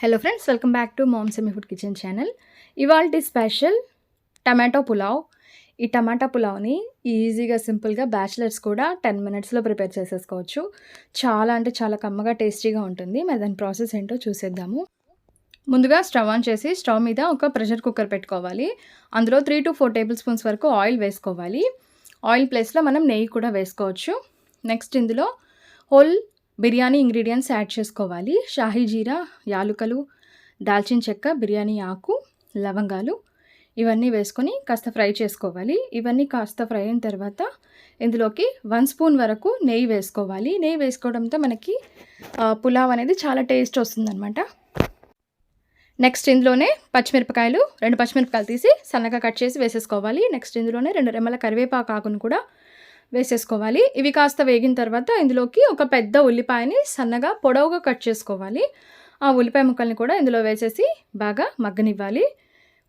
Hello friends welcome back to mom semi food kitchen channel ఇవాళ special tomato pulao. ఈ టమాటా పులావ్ని ఈజీగా సింపుల్గా బ్యాచిలర్స్ కూడా టెన్ మినిట్స్లో ప్రిపేర్ చేసేసుకోవచ్చు. చాలా అంటే చాలా కమ్మగా టేస్టీగా ఉంటుంది. మరి దాని ప్రాసెస్ ఏంటో చూసేద్దాము. ముందుగా స్టవ్ ఆన్ చేసి స్టవ్ మీద ఒక ప్రెషర్ కుక్కర్ పెట్టుకోవాలి. అందులో three to four tablespoons వరకు ఆయిల్ వేసుకోవాలి. ఆయిల్ ప్లేస్లో మనం నెయ్యి కూడా వేసుకోవచ్చు. నెక్స్ట్ ఇందులో హోల్ బిర్యానీ ఇంగ్రీడియంట్స్ యాడ్ చేసుకోవాలి. షాహీ జీరా యాలుకలు దాల్చిన చెక్క బిర్యానీ ఆకు లవంగాలు ఇవన్నీ వేసుకొని కాస్త ఫ్రై చేసుకోవాలి. ఇవన్నీ కాస్త ఫ్రై అయిన తర్వాత ఇందులోకి వన్ స్పూన్ వరకు నెయ్యి వేసుకోవాలి. నెయ్యి వేసుకోవడంతో మనకి పులావ్ అనేది చాలా టేస్ట్ వస్తుందన్నమాట. నెక్స్ట్ ఇందులోనే పచ్చిమిరపకాయలు రెండు పచ్చిమిరపకాయలు తీసి సన్నగా కట్ చేసి వేసేసుకోవాలి. నెక్స్ట్ ఇందులోనే రెండు రెమ్మల కరివేపాకు ఆకును కూడా వేసేసుకోవాలి. ఇవి కాస్త వేగిన తర్వాత ఇందులోకి ఒక పెద్ద ఉల్లిపాయని సన్నగా పొడవుగా కట్ చేసుకోవాలి. ఆ ఉల్లిపాయ ముక్కల్ని కూడా ఇందులో వేసేసి బాగా మగ్గనివ్వాలి.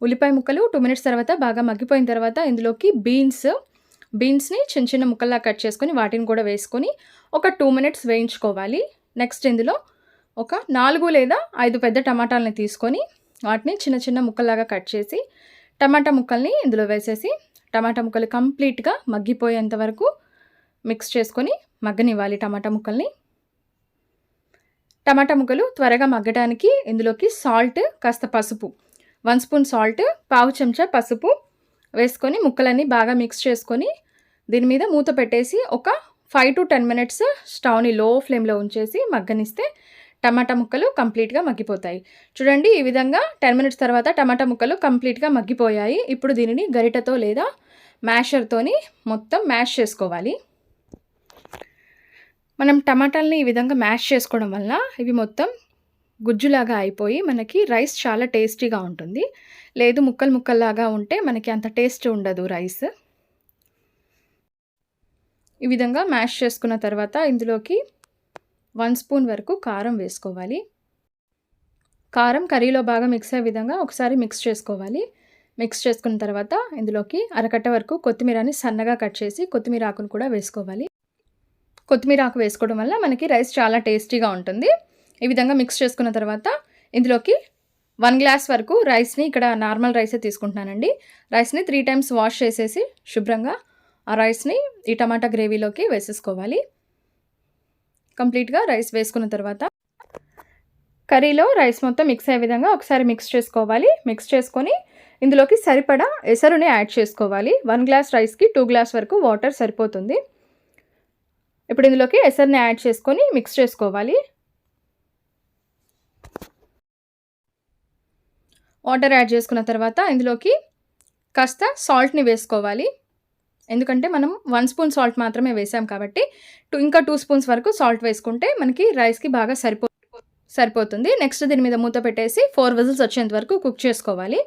ఉల్లిపాయ ముక్కలు టూ మినిట్స్ తర్వాత బాగా మగ్గిపోయిన తర్వాత ఇందులోకి బీన్స్ బీన్స్ని చిన్న చిన్న ముక్కల్లా కట్ చేసుకొని వాటిని కూడా వేసుకొని ఒక టూ మినిట్స్ వేయించుకోవాలి. నెక్స్ట్ ఇందులో ఒక నాలుగు లేదా ఐదు పెద్ద టమాటాలని తీసుకొని వాటిని చిన్న చిన్న ముక్కల్లాగా కట్ చేసి టమాటా ముక్కల్ని ఇందులో వేసేసి టమాటా ముక్కలు కంప్లీట్గా మగ్గిపోయేంత వరకు మిక్స్ చేసుకొని మగ్గనివ్వాలి టమాటా ముక్కల్ని. టమాటా ముక్కలు త్వరగా మగ్గడానికి ఇందులోకి సాల్ట్ కాస్త పసుపు. వన్ స్పూన్ సాల్ట్ పావు చెంచా పసుపు వేసుకొని ముక్కలన్నీ బాగా మిక్స్ చేసుకొని దీని మీద మూత పెట్టేసి ఒక ఫైవ్ టు టెన్ మినిట్స్ స్టవ్ని లో ఫ్లేమ్లో ఉంచేసి మగ్గనిస్తే టమాటా ముక్కలు కంప్లీట్గా మగ్గిపోతాయి. చూడండి ఈ విధంగా టెన్ మినిట్స్ తర్వాత టమాటా ముక్కలు కంప్లీట్గా మగ్గిపోయాయి. ఇప్పుడు దీనిని గరిటతో లేదా మ్యాషర్తోని మొత్తం మ్యాష్ చేసుకోవాలి. మనం టమాటాలని ఈ విధంగా మ్యాష్ చేసుకోవడం వల్ల ఇవి మొత్తం గుజ్జులాగా అయిపోయి మనకి రైస్ చాలా టేస్టీగా ఉంటుంది. లేదు ముక్కలు ముక్కల్లాగా ఉంటే మనకి అంత టేస్ట్ ఉండదు రైస్. ఈ విధంగా మ్యాష్ చేసుకున్న తర్వాత ఇందులోకి వన్ స్పూన్ వరకు కారం వేసుకోవాలి. కారం కర్రీలో బాగా మిక్స్ అయ్యే విధంగా ఒకసారి మిక్స్ చేసుకోవాలి. మిక్స్ చేసుకున్న తర్వాత ఇందులోకి అరకట్ట వరకు కొత్తిమీరని సన్నగా కట్ చేసి కొత్తిమీర ఆకును కూడా వేసుకోవాలి. కొత్తిమీర ఆకు వేసుకోవడం వల్ల మనకి రైస్ చాలా టేస్టీగా ఉంటుంది. ఈ విధంగా మిక్స్ చేసుకున్న తర్వాత ఇందులోకి వన్ గ్లాస్ వరకు రైస్ని ఇక్కడ నార్మల్ రైసే తీసుకుంటున్నానండి. రైస్ని త్రీ టైమ్స్ వాష్ చేసేసి శుభ్రంగా ఆ రైస్ని ఈ టమాటా గ్రేవీలోకి వేసేసుకోవాలి. కంప్లీట్గా రైస్ వేసుకున్న తర్వాత కర్రీలో రైస్ మొత్తం మిక్స్ అయ్యే విధంగా ఒకసారి మిక్స్ చేసుకోవాలి. మిక్స్ చేసుకొని ఇందులోకి సరిపడా ఎసరుని యాడ్ చేసుకోవాలి. వన్ గ్లాస్ రైస్కి టూ గ్లాస్ వరకు వాటర్ సరిపోతుంది. ఇప్పుడు ఇందులోకి ఎసర్ని యాడ్ చేసుకొని మిక్స్ చేసుకోవాలి. వాటర్ యాడ్ చేసుకున్న తర్వాత ఇందులోకి కాస్త సాల్ట్ని వేసుకోవాలి. ఎందుకంటే మనం వన్ స్పూన్ సాల్ట్ మాత్రమే వేసాం కాబట్టి టూ ఇంకా టూ స్పూన్స్ వరకు సాల్ట్ వేసుకుంటే మనకి రైస్కి బాగా సరిపో సరిపోతుంది. నెక్స్ట్ దీని మీద మూత పెట్టేసి ఫోర్ విజిల్స్ వచ్చేంత వరకు కుక్ చేసుకోవాలి.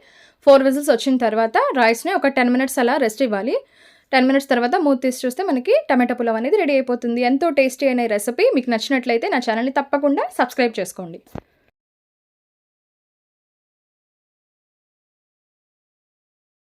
ఫోర్ విజిల్స్ వచ్చిన తర్వాత రైస్ని ఒక టెన్ మినిట్స్ అలా రెస్ట్ ఇవ్వాలి. టెన్ మినిట్స్ తర్వాత మూత తీసి చూస్తే మనకి టమాటా పులావ్ అనేది రెడీ అయిపోతుంది. ఎంతో టేస్టీ అయిన రెసిపీ మీకు నచ్చినట్లయితే నా ఛానల్ని తప్పకుండా సబ్స్క్రైబ్ చేసుకోండి.